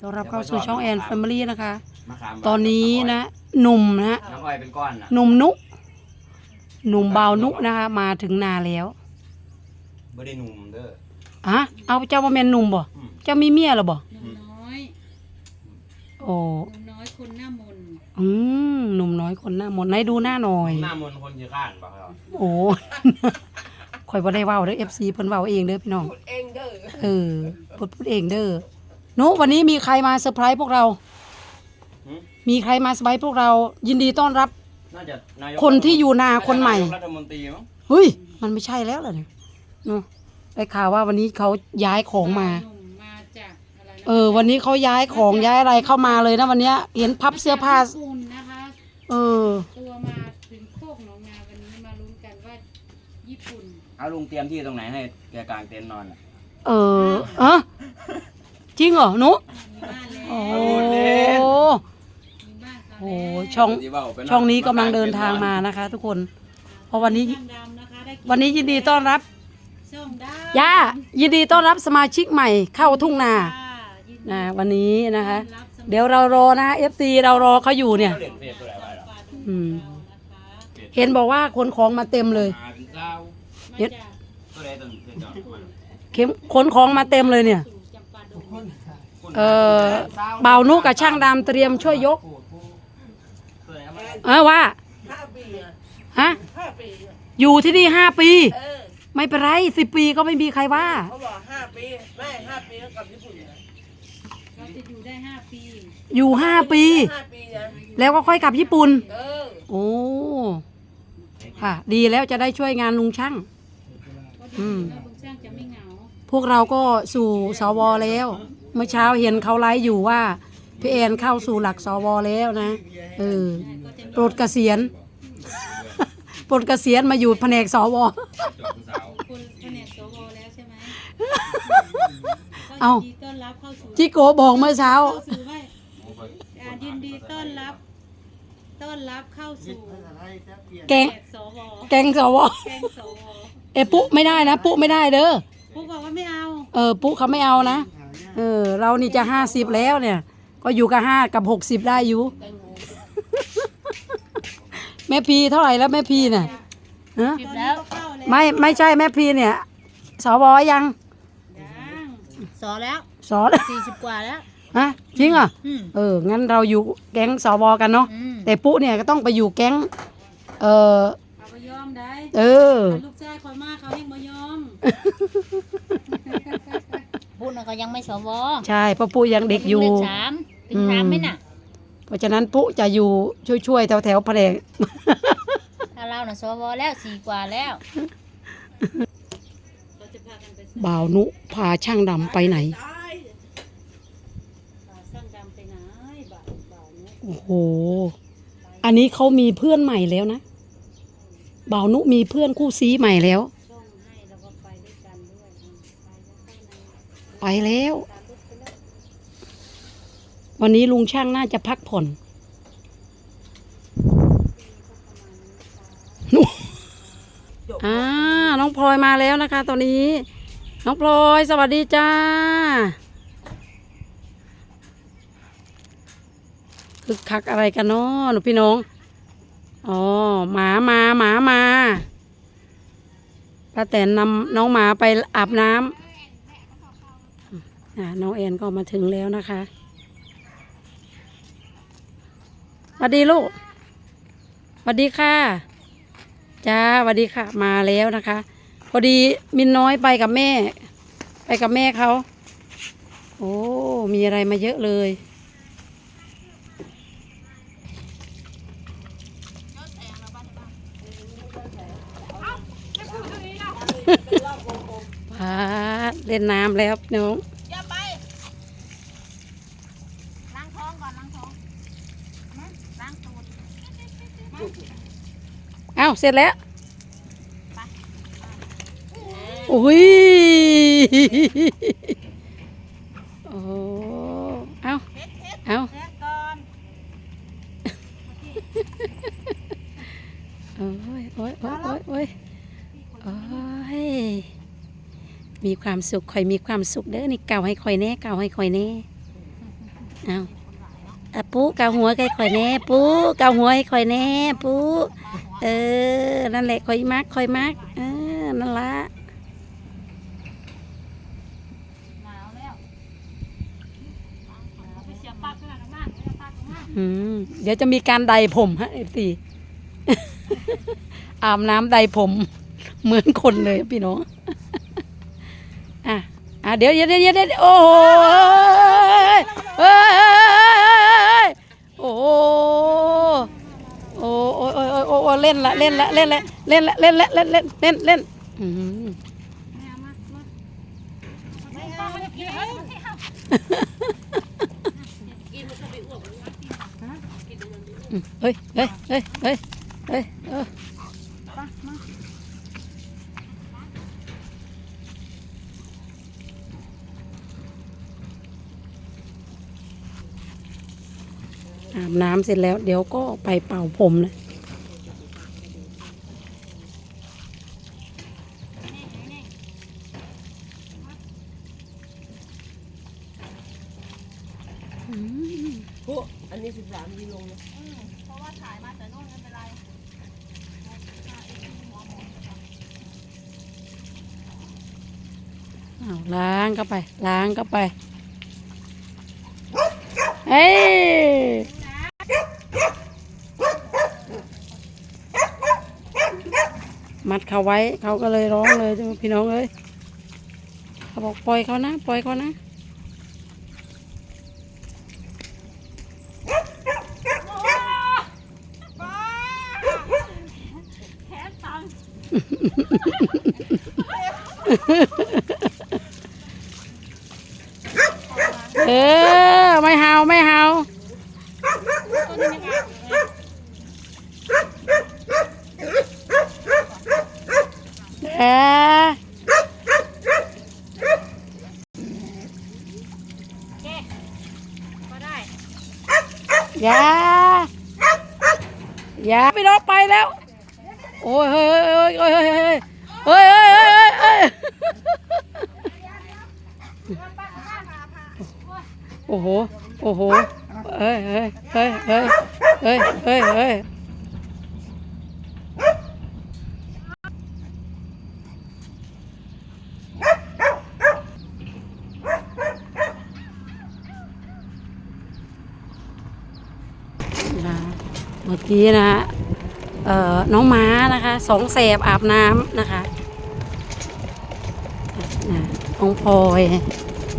ต้อนรับเข้าสู่ช่องแอนแฟมิลี่นะคะ มะขามตอนนี้นะ หนุ่มนะน้ำอ้อยเป็นก้อนน่ะหนุ่มนุ หนุ่มเบาวนุนะคะ มาถึงนาแล้วบ่ได้หนุ่มเด้ออะเอาเจ้าว่าแม่นหนุ่มบ่อืมเจ้ามีเมียหรอบ่หนุ่มน้อยโอ้หนุ่มน้อยคนหน้ามนต์อืมหนุ่มน้อยคนหน้ามนต์ไหนดูหน้าหน่อย หน้ามนต์คนชื่อข้านบ่ครับ โอ้ ข่อยบ่ได้เว้าเด้อ FC เพิ่นเว้าเองเด้อพี่น้องเองเด้อเออพูดพูดเองเด้อห นุวันนี้มีใครมาเซอร์ไพรส์พวกเรา หืมมีใครมาเซอร์ไพรส์พวกเรา ยินดีต้อนรับ น่าจะนายกคนที่อยู่นาคนใหม่นายกรัฐมนตรีมั้งเฮ้ย มันไม่ใช่แล้วเหรอเนี่ยเนาะได้ข่าวว่าวันนี้เขาย้ายของมา หนุ่มมาจากอะไรนะเออ วันนี้เขาย้ายของย้ายอะไรเข้ามาเลยนะวันเนี้ย เห็นพับเสื้อผ้า ญี่ปุ่นนะคะ เออ ตัวมาถึงโคกหนองนาวันนี้มาลุ้นกันว่าญี่ปุ่นเอาลุงเตรียมที่ตรงไหนให้แกกลางเต็นท์นอนน่ะเออเอะ จริงเหรอหนุมีบ้านแล้วโอ้มีบ้านเขาโหแล้วช่องที่ว่าไปช่องนี้กำลังเดินทางมานะคะ ทุกคน เพราะวันนี้ช่างดำนะคะได้กิวันนี้ยินดีต้อนรับช่องดำย่ายินดีต้อนรับสมาชิกใหม่เข้าทุ่งนาค่ะยินดีนะวันนี้นะคะต้อรับสำหรับเดี๋ยวเรารอนะ FC เรารอเขาอยู่เนี่ยเล่นเฟซตัวไหนไว้ล่ะป่าดงอืมนะคะเห็นบอกว่าขนของมาเต็มเลยมาเป็นเจ้ามาเดี๋ยวจากตัวไหนตัวไหนตัวไหนมันเข็มขนของมาเต็มเลยเนี่ยสู่จำปาดง เออเบาวนุกับช่างดำเตรียมช่วยยกตัวไหนเอามาเออว่าห้าปีอะฮะห้าปีอะอยู่ที่นี่ห้าปีเออไม่เป็นไรสิบปีก็ไม่มีใครว่า เขาบอกห้าปีไม่ห้าปีแล้วกลับญี่ปุ่นนะเราจะอยู่ได้ห้าปี อยู่ห้าปี ห้าปีนะแล้วก็ค่อยกลับญี่ปุ่น เออโอ้ค่ะ ดีแล้วจะได้ช่วยงานลุงช่าง ก็อืดีมแล้วลุงช่างจะไม่เหงา พวกเราก็สู่สวแล้ว เมื่อเช้าเห็นเขาไลฟ์อยู่ว่าพี่แอนเข้าสู่หลักสวแล้วนะเออก็จะโปรดเกษียณโปรดเกษียณมาอยู่แผนกสวจบผู้สาวคุณแผนกสวแล้วใช่ไหมเอ้าก็ยินดีต้อนรับเข้าสู่จิโกบอกเมื่อเช้าเข้าสู่ไม่อ่ายินดีต้อนรับ ต้อนรับเข้าสู่แกงแขกสวแกงสวแกงสวเอยปุ๊ไม่ได้นะปุ๊ไม่ได้เด้อพวกบอกว่าไม่เอา เออปุ๊เขาไม่เอานะ เออ เรานี่จะห้าสิบแล้วเนี่ย ก็อยู่กับห้ากับหกสิบได้อยู่ แม่พีเท่าไหร่แล้วแม่พีเนี่ยฮะตอนนี้ก็เข้าแล้วไม่ไม่ใช่แม่พีเนี่ยสวยังยังสอแล้วสอน สี่สิบกว่าแล้ว ฮะจริงเหรอะอืม เออ งั้นเราอยู่แก๊งสวกันเนาะ อืมแต่ปุ๊เนี่ยก็ต้องไปอยู่แก๊ง เออเอาไปยอมได้ เออ ลูกชายคอยมากเขายังมายอมพูดนะ ก็ยังไม่สวใช่เพราะปุ๊ยังเด็กอยู่ เลขสามถึงสามไหมน่ะ เพราะฉะนั้นปุ๊จะอยู่ช่วยๆแถวแถวๆแผนก ถ้าเราน่ะสวแล้วสี่กว่าแล้วเราจะพากันไปบ่าวนุพาช่างดำไปไหนตายพาสร้างดำไปไหนบ่าวบ่าวเนี่ยโอ้โห อันนี้เขามีเพื่อนใหม่แล้วนะ บ่าวนุมีเพื่อนคู่ซีใหม่แล้ว ไปแล้วตามรถไปแล้ว วันนี้ลุงช่างน่าจะพักผ่อนนุอ่า น้องพลอยมาแล้วนะคะ ตอนนี้ น้องพลอย สวัสดีจ้าคึกคักอะไรกันเนาะหนูพี่น้อง อ๋อ หมามาหมามาป้าแตนนำน้องหมาไปอาบน้ำอ่า น้องแอนก็มาถึงแล้วนะคะสวัสดีลูกสวัสดีค่ะจ้าสวัสดีค่ะ มาแล้วนะคะ พอดีมินน้อยไปกับแม่ ไปกับแม่เขาโอ้มีอะไรมาเยอะเลยพาดเล่นน้ำแล้วน้อง อย่าไปล้างท้อง ก่อนล้างท้องฮะล้างตูดอ้าวเสร็จแล้วโอ้ยโอ้เอาเอาแค่ก่อนโอ้ยโอ้ยโอ้ยโอ้ยโอ้ยโอ้ยมีความสุขคอยมีความสุขเด้อนี่เก่าให้คอยแน่เก่าให้คอยแน่เอา อะปูเกาหัวใครข่อยแน่ปูเกาหัวให้ข่อยแน่ปูเออ นั่นแหละข่อยมักข่อยมักเออนั่นละหนาวแล้วไปเสียปลั๊กลางหน้าอืมเดี๋ยวจะมีการใดผมฮะเอฟซีอาบน้ำใดผม เหมือนคนเลยพี่น้องอะ อะเดี๋ยวเดี๋ยวเดี๋ยวเดี๋ยวเดี๋ยวโอ้โหเฮ้ยโอ้โหโอ้โอ้โอ้โอ้โอ้โอ้เล่นละเล่นละเล่นละเล่นละเล่นละเล่นเล่นเล่นเล่นอืมไม่เอามามาไม่เอาไม่กินไม่เอาเฮ้ยเฮ้ยเฮ้ยเฮ้ยเฮ้ย ออไปมาอาบน้ำเสร็จแล้ว เดี๋ยวก็ไปเป่าผมนะพวกอันนี้สิบสามกิโลนะเพราะว่าถ่ายมาแต่โน่นไม่เป็นไรเอาล้างเข้าไป ล้างเข้าไป เฮ้ มัดเขาไว้เขาก็เลยร้องเลยพี่น้องเอ้ยเขาบอกปล่อยเขานะ ปล่อยเขานะแขนตังเออไม่เห่าไม่เห่า เอออย่าอย่าพี่น้องไปแล้ว โอ้ยเฮ้ยเฮ้ยเฮ้ยเฮ้ยเฮ้ยเฮ้ยเฮ้ยโอ้โห โอ้โห เฮ้ยเฮ้ยเฮ้ยเฮ้ยเฮ้ย มื่อกี้นะฮะเอ่อน้องม้านะคะสองแสบอาบน้ำนะคะนะน้องพลอย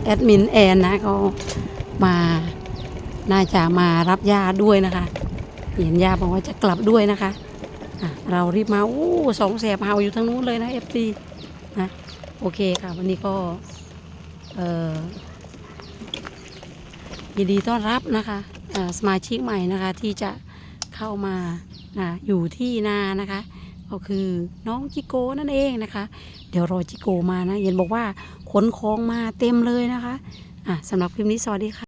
แอดมินแอนนะก็มาน่าจะมารับยาด้วยนะคะ เห็นยาบอกว่าจะกลับด้วยนะคะะเรารีบมาโอ้สองแสบเฮาอยู่ทางนู้นเลยนะเอฟซีนะโอเคค่ะ วันนี้ก็เออยินดีต้อนรับนะคะสมาชิกใหม่นะคะที่จะ เข้ามานะอยู่ที่นานะคะ ก็คือน้องจิโก้นั่นเองนะคะ เดี๋ยวรอจิโก้มานะเย็นบอกว่าขนของมาเต็มเลยนะคะอะสำหรับคลิปนี้สวัสดีค่ะ